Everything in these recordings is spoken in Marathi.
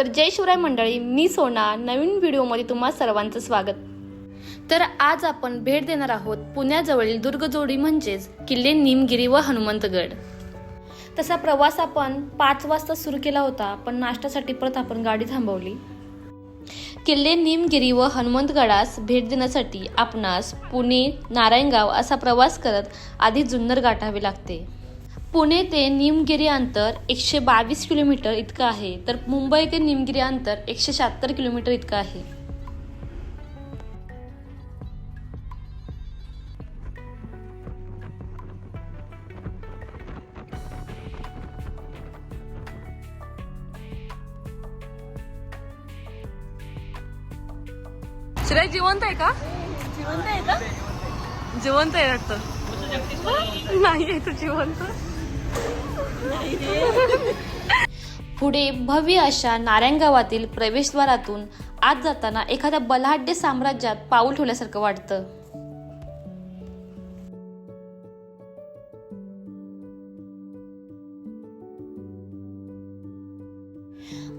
तर जय शिवराय मंडळी मी सोना नवीन व्हिडिओमध्ये तुम्हा सर्वांचं स्वागत. तर आज आपण भेट देणार आहोत पुण्याजवळील दुर्गजोडी म्हणजेच किल्ले निमगिरी व हनुमंतगड. तसा प्रवास आपण पाच वाजता सुरू केला होता पण नाश्त्यासाठी परत आपण गाडी थांबवली. किल्ले निमगिरी व हनुमंतगडास भेट देण्यासाठी आपणास पुणे नारायणगाव असा प्रवास करत आधी जुन्नर गाठावे लागते. पुणे ते निमगिरी अंतर एकशे बावीस किलोमीटर इतकं आहे. तर मुंबई ते निमगिरी अंतर एकशे शहात्तर किलोमीटर इतकं आहे. श्रेय जिवंत आहे का? जिवंत आहे का? जिवंत आहे वाटतं. नाही आहे तू जिवंत. पुढे भव्य अशा नारायणगावातील प्रवेशद्वारातून आत जाताना एखाद्या बलाढ्य साम्राज्यात पाऊल ठेवल्यासारखं वाटतं.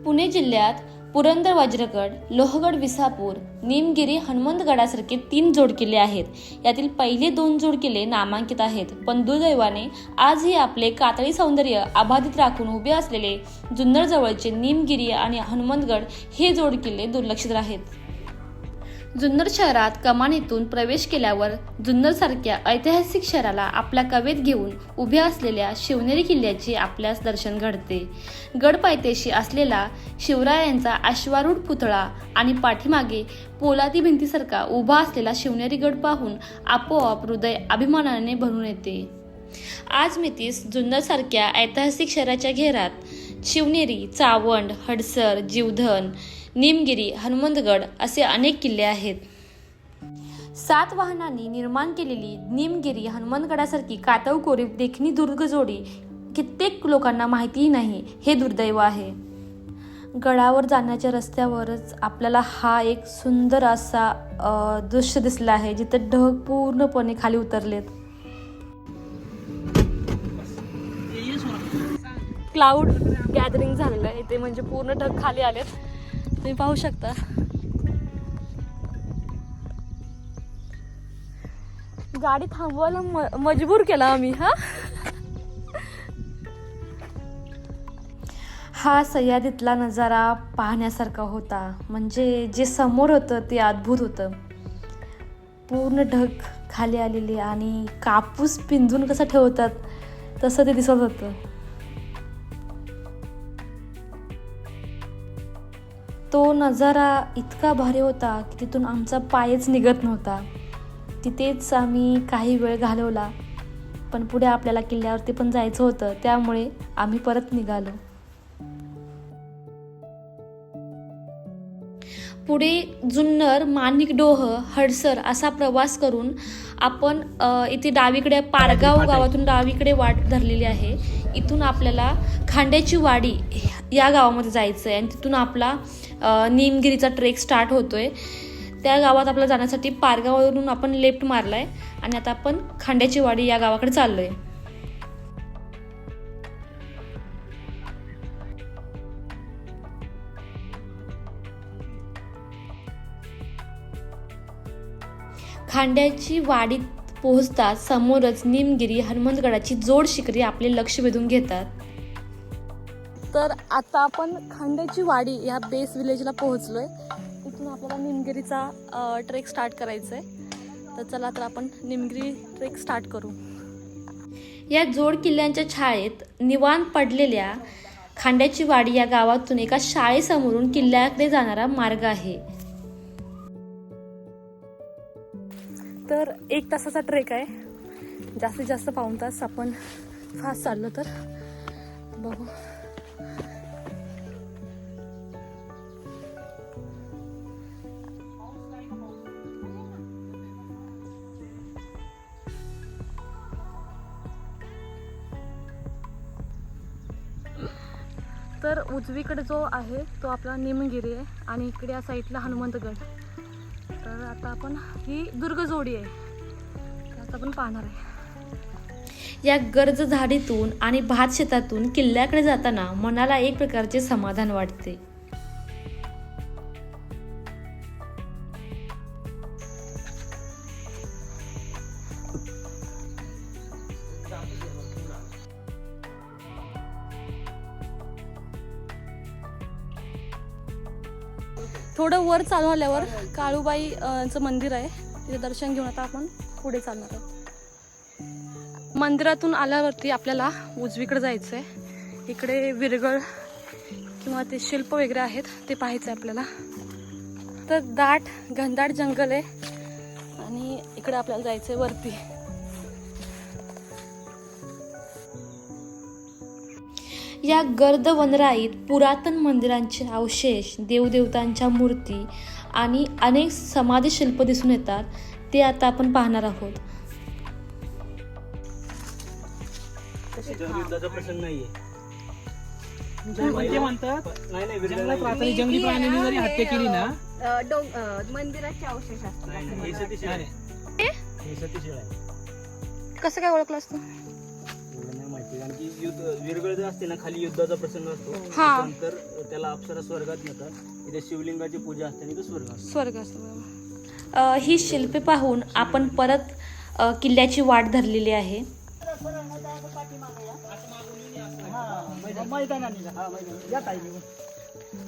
पुणे जिल्ह्यात पुरंदर वज्रगड लोहगड विसापूर निमगिरी हनुमंतगडासारखे तीन जोडकिल्ले आहेत. यातील पहिले दोन जोडकिल्ले नामांकित आहेत. पण दुर्दैवाने आजही आपले कातळी सौंदर्य अबाधित राखून उभे असलेले जुन्नरजवळचे निमगिरी आणि हनुमंतगड हे जोडकिल्ले दुर्लक्षित आहेत. जुन्नर शहरात कमानीतून प्रवेश केल्यावर जुन्नरसारख्या ऐतिहासिक शहराला आपल्या कवेत घेऊन उभ्या असलेल्या शिवनेरी किल्ल्याचे आपल्यास दर्शन घडते. गड पायथ्याशी असलेला शिवरायांचा अश्वारूढ पुतळा आणि पाठीमागे पोलादी भिंतीसारखा उभा असलेला शिवनेरी गड पाहून आपोआप हृदय अभिमानाने भरून येते. आज मितीस जुन्नरसारख्या ऐतिहासिक शहराच्या घेरात शिवनेरी चावंड हडसर जीवधन निमगिरी हनुमंतगड असे अनेक किल्ले आहेत. सात वाहनांनी निर्माण केलेली निमगिरी हनुमंतगडासारखी कातव कोरीव देखणी दुर्ग जोडी कित्येक लोकांना माहितीही नाही हे दुर्दैव आहे. गडावर जाण्याच्या रस्त्यावरच आपल्याला हा एक सुंदर असा दृश्य दिसला आहे जिथे ढग पूर्णपणे खाली उतरलेत. क्लाउड गॅदरिंग झालेलं आहे ते म्हणजे पूर्ण ढग खाली आलेत. तुम्ही पाहू शकता. गाडी थांबवायला म- मजबूर केला आम्ही हा? हा सह्याद्रीतला नजारा पाहण्यासारखा होता. म्हणजे जे समोर होतं ते अद्भुत होतं. पूर्ण ढग खाली आलेले आणि कापूस पिंजून कसं ठेवतात तसं ते दिसत होतं. तो नजारा इतका भारी होता की तिथून आमचा पायच निघत नव्हता. तिथेच आम्ही काही वेळ घालवला. पण पुढे आपल्याला किल्ल्यावरती पण जायचं होतं त्यामुळे आम्ही परत निघालो. पुढे जुन्नर माणिकडोह हडसर असा प्रवास करून आपण इथे डावीकडे पारगाव गावातून डावीकडे वाट धरलेली आहे. इथून आपल्याला खांड्याची वाडी या गावामध्ये जायचं आहे आणि तिथून आपला निमगिरीचा ट्रेक स्टार्ट होतोय. त्या गावात आपल्याला जाण्यासाठी पारगाववरून आपण लेफ्ट मारलाय आणि आता आपण खांड्याची वाडी या गावाकडे चाललोय. खांड्याची वाडीत पोहोचताच समोरच निमगिरी हनुमंतगडाची जोड शिखरी आपले लक्ष वेधून घेतात. तर आता आपण खांड्याची वाडी या बेस विलेजला पोहोचलोय. इथून आपल्याला निमगिरीचा ट्रेक स्टार्ट करायचा आहे तर चला तर आपण निमगिरी ट्रेक स्टार्ट करू. या जोड किल्ल्यांच्या छायेत निवांत पडलेल्या खांड्याची वाडी या गावातून एका शाळेसमोरून किल्ल्याकडे जाणारा मार्ग आहे. तर एक तासाचा ट्रेक आहे. जास्तीत जास्त पाऊण तास आपण फास्ट चाललो तर. बघू. तर उजवीकडे जो आहे तो आपला निमगिरी आहे आणि इकडे या साईडला हनुमंतगड. तर आता आपण ही दुर्गजोडी आहे. आता आपण पाहणार आहे. या गर्ज झाडीतून आणि भात शेतातून किल्ल्याकडे जाताना मनाला एक प्रकारचे समाधान वाटते. थोडं वर चालू आल्यावर काळूबाईचं मंदिर आहे. तिथे दर्शन घेऊन आता आपण पुढे चालणार आहोत. मंदिरातून आल्यावरती आपल्याला उजवीकडे जायचं आहे इकडे विरगळ किंवा ते शिल्प वगैरे आहेत ते पाहायचं आहे आपल्याला. तर दाट घनदाट जंगल आहे. आणि इकडे आपल्याला जायचं आहे वरती. या गर्द वनराईत पुरातन मंदिरांचे अवशेष देवदेवतांच्या मूर्ती आणि अनेक समाधी शिल्प दिसून येतात ते आता आपण पाहणार आहोत. जंगली प्राण्यांनी जरी हत्या केली ना मंदिराचे अवशेष असतात. आहे. कसं काय ओळखलं असतं? कारण की युद्ध विरगळ जर असते ना खाली युद्धाचा प्रसंग असतो. हा. नंतर त्याला अप्सरा स्वर्गात नेतात. इथे शिवलिंगाची पूजा असते आणि इथं स्वर्ग असतो. स्वर्ग असतो बरोबर. अ, ही शिल्पे पाहून आपण परत अ, किल्ल्याची वाट धरलेली आहे.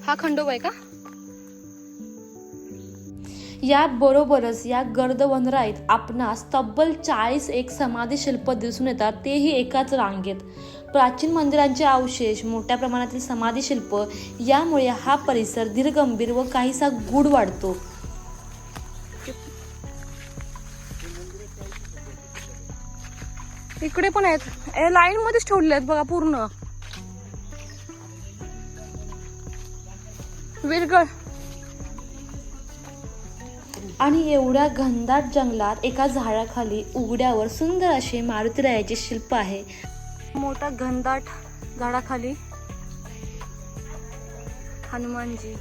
हा खंडोबा आहे का? या बरोबरच या गर्द वनराईत आपणास तब्बल चाळीस एक समाधी शिल्प दिसून येतात तेही एकाच रांगेत. प्राचीन मंदिरांचे अवशेष मोठ्या प्रमाणातील समाधी शिल्प यामुळे हा परिसर धीरगंभीर व काहीसा गूढ वाढतो. इकडे पण आहेत. लाईन मध्येच ठेवले आहेत बघा पूर्ण. विरगळ आणि एवढ्या घनदाट जंगलात एका झाडाखाली उघड्यावर सुंदर असे मारुतीरायाचे शिल्प आहे. मोठा घनदाट झाडाखाली हनुमानजी.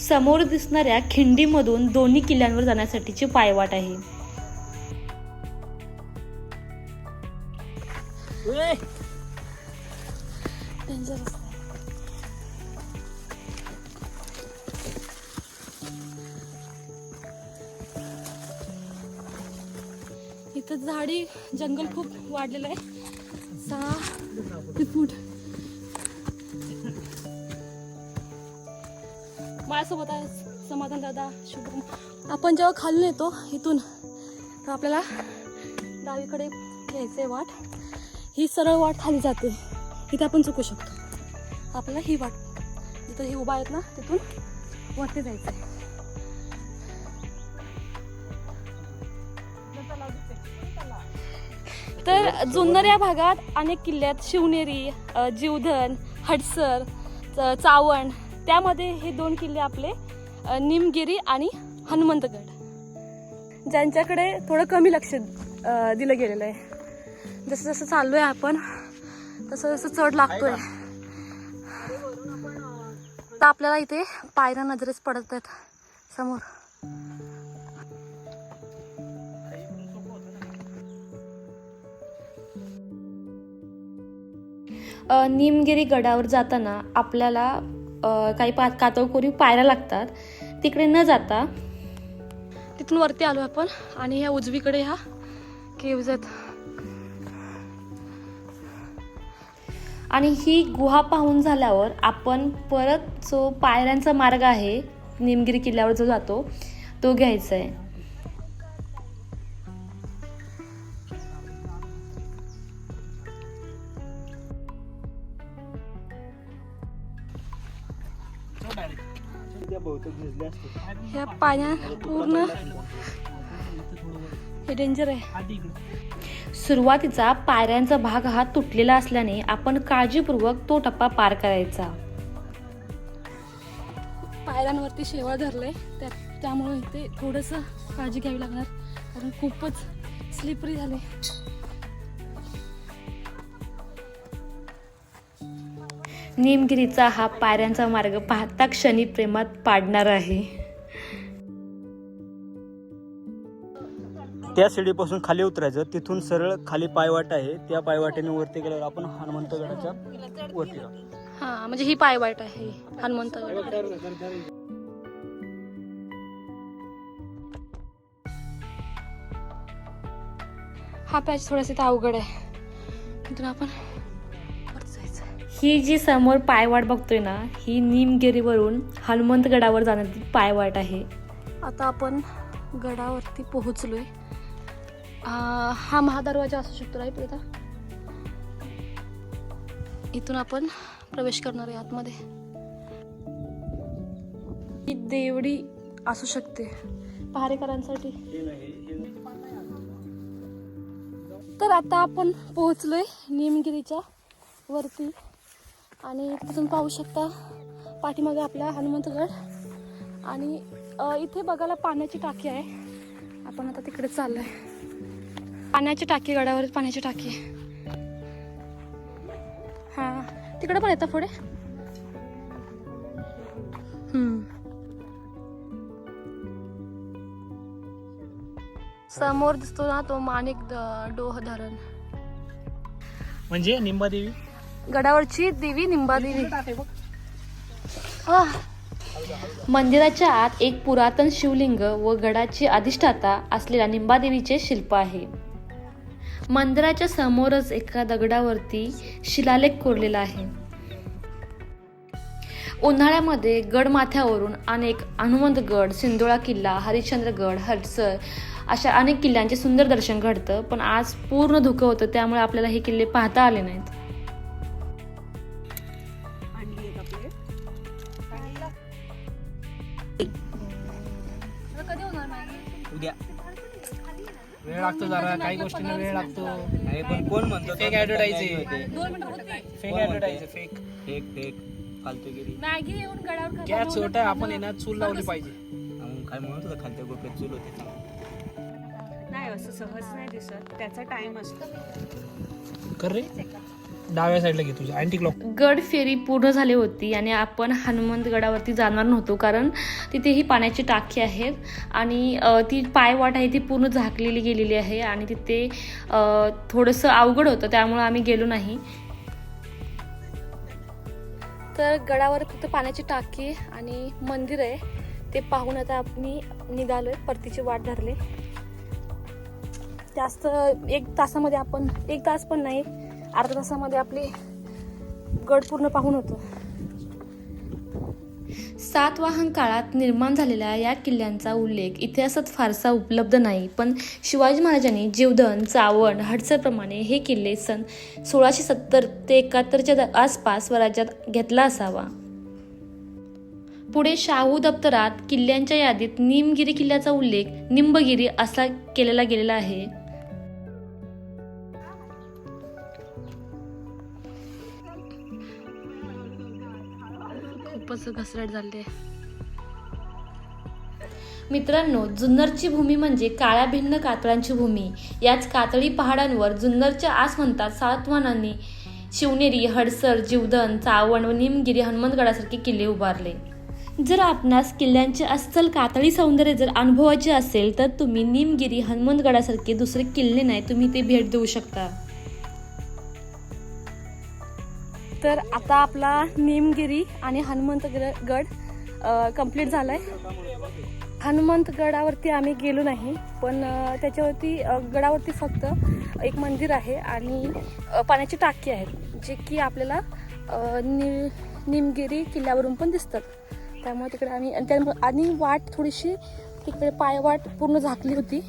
समोर दिसणाऱ्या खिंडीमधून दोन्ही किल्ल्यांवर जाण्यासाठीची पायवाट आहे. डेंजर असते इथं झाडी जंगल खूप वाढलेलं आहे. सहा ते फूट. माझ्यासोबत आहे समाधान दादा शुभम. आपण जेव्हा खाली येतो इथून तर आपल्याला डावीकडे घ्यायचं आहे वाट. ही सरळ वाट खाली जाते. इथे आपण चुकू शकतो. आपल्याला ही वाट जिथं हे उभा आहेत ना तिथून वरती जायचं आहे तर जुन्नर या भागात अनेक किल्ल्यात शिवनेरी जीवधन हडसर चावण त्यामध्ये हे दोन किल्ले आपले निमगिरी आणि हनुमंतगड. ज्यांच्याकडे थोडं कमी लक्ष दिलं गेलेलं आहे. जसं जसं चाललोय आपण तसं जसं चढ लागतोय. तर आपल्याला इथे पायऱ्या नजरेच पडत आहेत समोर. निमगिरी गडावर जाताना आपल्याला काही पा कातळकोरी पायऱ्या लागतात. तिकडे न जाता तिथून वरती आलो आपण आणि ह्या उजवीकडे ह्या केव्ज आहेत आणि ही गुहा पाहून झाल्यावर आपण परत जो पायऱ्यांचा मार्ग आहे निमगिरी किल्ल्यावर जो जातो तो घ्यायचा आहे. ह्या पाण्या पूर्ण हे डेंजर आहे. सुरुवातीचा पायऱ्यांचा भाग हा तुटलेला असल्याने आपण काळजीपूर्वक तो टप्पा पार करायचा. पायऱ्यांवरती शेवळ धरलंय त्या त्यामुळे इथे थोडंसं काळजी घ्यावी लागणार कारण खूपच स्लिपरी झाले. निमगिरीचा हा पायऱ्यांचा मार्ग पाहता क्षणी प्रेमात पाडणार आहे. त्या शिडीपासून खाली उतरायचं. तिथून सरळ खाली पायवाट आहे. त्या पायवाटेने वरती गेल्यावर आपण हनुमंतगडाच्या वरती हा म्हणजे ही पाय वाईट आहे हनुमंत हा पॅच थोडासा अवघड आहे. तिथून आपण ही जी समोर पायवाट बघतोय ना ही निमगिरीवरून हनुमंतगडावर जाण्याची पायवाट आहे. आता आपण गडावरती पोहोचलोय. हा महादरवाजा असू शकतो राईट बेटा इथून आपण प्रवेश करणार आहे आतमध्ये. ही देवडी असू शकते. पहारेकरांसाठी. तर आता आपण पोहोचलोय निमगिरीच्या वरती. आणि तिथून पाहू शकता पाठीमागे आपला हनुमंतगड. आणि इथे बघायला पाण्याची टाकी आहे. आपण आता तिकडे चाललोय. पाण्याची टाकी गडावर पाण्याची टाकी. हा तिकडे पण येतं पुढे? समोर दिसतो ना तो माणिक द- डोह धरण. म्हणजे निंबादेवी? गडावरची देवी निंबादेवी आह, मंदिराच्या आत एक पुरातन शिवलिंग व गडाची अधिष्ठाता असलेल्या निंबादेवीचे शिल्प आहे. मंदिराच्या समोरच एका दगडावरती शिलालेख कोरलेला आहे. उन्हाळ्यामध्ये गडमाथ्यावरून अनेक हनुमंतगड सिंधुळा किल्ला हरिश्चंद्रगड हडसर अशा अनेक किल्ल्यांचे सुंदर दर्शन घडतं पण आज पूर्ण धुकं होतं त्यामुळे आपल्याला हे किल्ले पाहता आले नाहीत. लागतो जरा काही गोष्टींना वेळ लागतो. अरे पण कोण म्हणतो fake advertise fake advertise fake fake fake फालतूगिरी. Maggi येऊन गडावर गॅस छोटा आहे आपण आहे ना चूल लावली पाहिजे. काय म्हणत होता खालच्या गोप्यात चूल होते. नाही असं सहज नाही दिसत. त्याचा टाइम असतो. कर रे. डाव्या साईडला घे तुझ्या. अँटी क्लॉक गड फेरी पूर्ण झाली होती आणि आपण हनुमंतगडावरती जाणार नव्हतो कारण तिथे ही पाण्याची टाकी आहेत आणि ती पायवाट आहे ती पूर्ण झाकलेली गेलेली आहे आणि तिथे थोडंसं अवघड होतं त्यामुळे आम्ही गेलो नाही. तर गडावर फक्त पाण्याची टाकी आणि मंदिर आहे. ते पाहून आता आम्ही निघालोय परतीची वाट धरले. जास्त एक तासामध्ये आपण एक तास पण नाही अर्ध्या तासामध्ये आपली गड पूर्ण पाहून होतो. सातवाहन काळात निर्माण झालेल्या या किल्ल्यांचा उल्लेख इतिहासात फारसा उपलब्ध नाही पण शिवाजी महाराजांनी जीवधन चावण हडसरप्रमाणे हे किल्ले सन सोळाशे सत्तर ते एकाहत्तरच्या द- आसपास स्वराज्यात घेतला असावा. पुढे शाहू दप्तरात किल्ल्यांच्या यादीत निमगिरी किल्ल्याचा उल्लेख निंबगिरी असा केलेला गेलेला आहे. खूपच घसरट झाली आहे. मित्रांनो जुन्नरची भूमी म्हणजे काळ्या भिन्न कातळांची भूमी. याच कातळी पहाडांवर जुन्नरच्या आस म्हणतात सातवाहनांनी शिवनेरी हडसर जीवधन चावण व निमगिरी हनुमंतगडासारखे किल्ले उभारले. जर आपणास किल्ल्यांचे अस्सल कातळी सौंदर्य जर अनुभवायचे असेल तर तुम्ही निमगिरी हनुमंतगडासारखे दुसरे किल्ले नाही तुम्ही ते भेट देऊ शकता. तर आता आपला निमगिरी आणि हनुमंतगड गड कंप्लीट झालाय. आहे हनुमंतगडावरती आम्ही गेलो नाही पण त्याच्यावरती गडावरती फक्त एक मंदिर आहे आणि पाण्याची टाकी आहेत जे की आपल्याला नि निमगिरी किल्ल्यावरून पण दिसतात. त्यामुळे तिकडे आम्ही आणि त्यामुळे आणि वाट थोडीशी तिकडे पायवाट पूर्ण झाकली होती.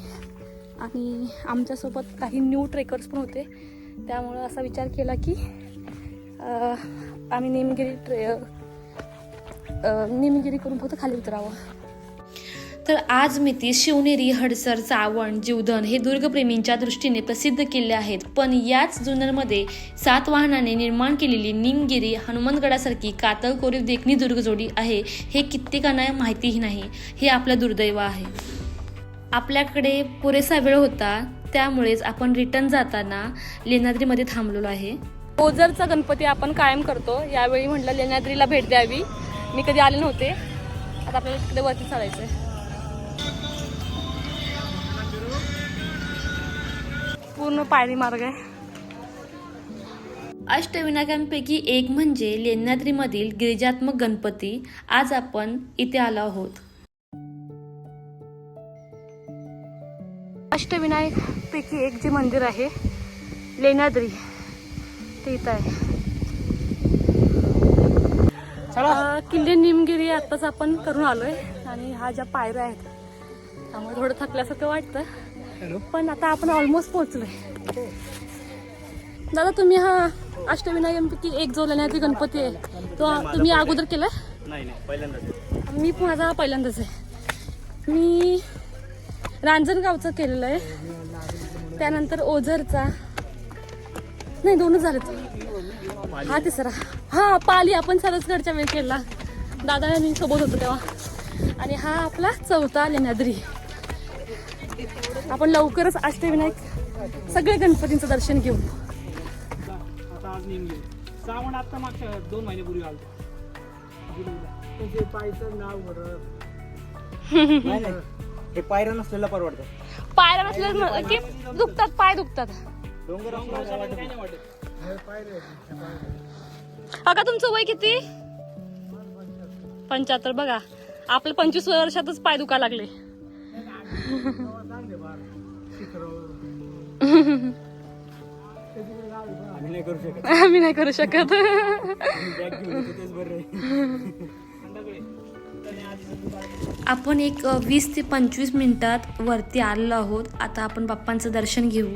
आणि आमच्यासोबत काही न्यू ट्रेकर्स पण होते. त्यामुळं असा विचार केला की आम्ही निमगिरी ट्रे निमगिरी करून फक्त खाली उतरावं. तर आज मिती शिवनेरी हडसर चावण जीवधन हे दुर्गप्रेमींच्या दृष्टीने प्रसिद्ध किल्ले आहेत. पण याच जुन्नरमध्ये सातवाहनाने निर्माण केलेली निमगिरी हनुमंतगडासारखी कातळ कोरीव देखणी दुर्गजोडी आहे हे कित्येकांना माहितीही नाही. हे आपलं दुर्दैव आहे. आपल्याकडे पुरेसा वेळ होता त्यामुळेच आपण रिटर्न जाताना लेणाद्रीमध्ये थांबलेलो आहे. ओझरचा गणपती आपण कायम करतो. यावेळी म्हटलं लेण्याद्रीला भेट द्यावी. मी कधी आले नव्हते. आता आपल्याला तिकडे वरती चालायचं पूर्ण पायरी मार्ग आहे. अष्टविनायकांपैकी एक म्हणजे लेण्याद्रीमधील गिरिजात्मक गणपती आज आपण इथे आलो आहोत. अष्टविनायक पैकी एक जे मंदिर आहे लेण्याद्री. ते इथं आहे. किल्ले निमगिरी आत्ताच आपण करून आलोय आणि हा ज्या पायऱ्या आहेत त्यामुळे थोडं थकल्यासारखं वाटतं. पण आता आपण ऑलमोस्ट पोहोचलोय. दादा तुम्ही हा अष्टविनायकांपैकी एक जो लेण्याची गणपती आहे. तो तुम्ही अगोदर केलाय नाही नाही पहिल्यांदाच मी माझा पहिल्यांदाच आहे. मी रांजणगावचं केलेलं आहे. त्यानंतर ओझरचा नाही दोनच झालेत. हा तिसरा. हा पाली आपण सरसगडच्या वेळी केला दादा आणि मी सोबत होतो तेव्हा. आणि हा आपला चौथा लेण्याद्री. आपण लवकरच अष्टविनायक सगळे गणपतींचं दर्शन घेऊ. आता आज नेमली. श्रावण आता मागच्या दोन महिन्यापूर्वी त्याचे पायचं नाव बरं हे पायऱ्या नसलेला परवडतं. पायऱ्या नसल्या की दुखतात पाय दुखतात. डोंगर अगा तुमचं वय किती? पंच्याहत्तर. बघा आपलं पंचवीस वर्षातच पाय दुखा लागले. आम्ही नाही करू शकत. आपण एक वीस ते पंचवीस मिनिटात वरती आलेलो आहोत. आता आपण बाप्पांचं दर्शन घेऊ.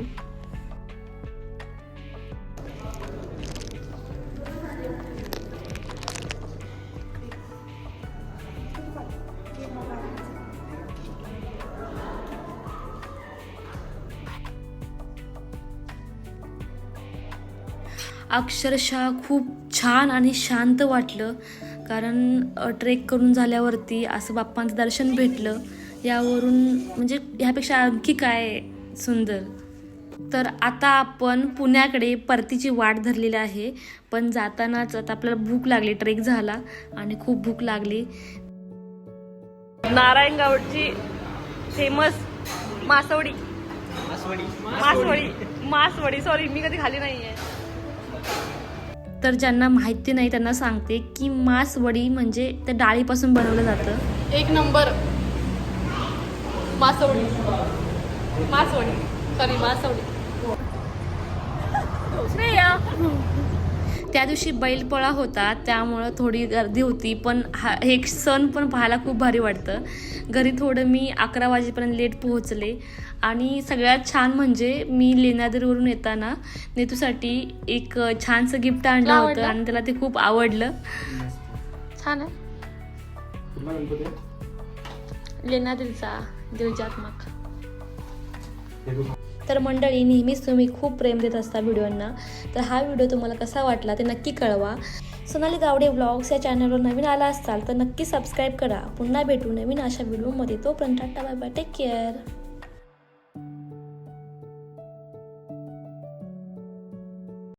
अक्षरशः खूप छान आणि शांत वाटलं. कारण ट्रेक करून झाल्यावरती असं बाप्पांचं दर्शन भेटलं. यावरून म्हणजे ह्यापेक्षा आणखी काय सुंदर. तर आता आपण पुण्याकडे परतीची वाट धरलेली आहे. पण जातानाच आता आपल्याला भूक लागली ट्रेक झाला आणि खूप भूक लागली. नारायणगावची फेमस मासवडी. मासवडी. मासवडी. सॉरी मी कधी खाली नाहीये. तर ज्यांना माहिती नाही त्यांना सांगते की मासवडी म्हणजे त्या डाळीपासून बनवलं जातं. एक नंबर. मासवडी मासवडी सॉरी मासवडी श्रेया. त्या दिवशी बैलपोळा होता त्यामुळं थोडी गर्दी होती पण हा हे एक सण पण पाहायला खूप भारी वाटतं. घरी थोडं मी अकरा वाजेपर्यंत लेट पोहोचले. आणि सगळ्यात छान म्हणजे मी लेण्याद्रीवरून येताना नेतूसाठी एक छानसं गिफ्ट आणलं होतं? आणि त्याला ते खूप आवडलं. छान आहे. लेण्याद्रीचा दिवजात्मक. तर मंडळी नेहमीच तुम्ही खूप प्रेम देत असता व्हिडिओंना. तर हा व्हिडिओ तुम्हाला कसा वाटला ते नक्की कळवा. सोनाली गावडे ब्लॉग्स या चॅनलवर नवीन आला असाल तर नक्की सबस्क्राईब करा. पुन्हा भेटू नवीन अशा व्हिडिओमध्ये तोपर्यंत tata bye bye. Take care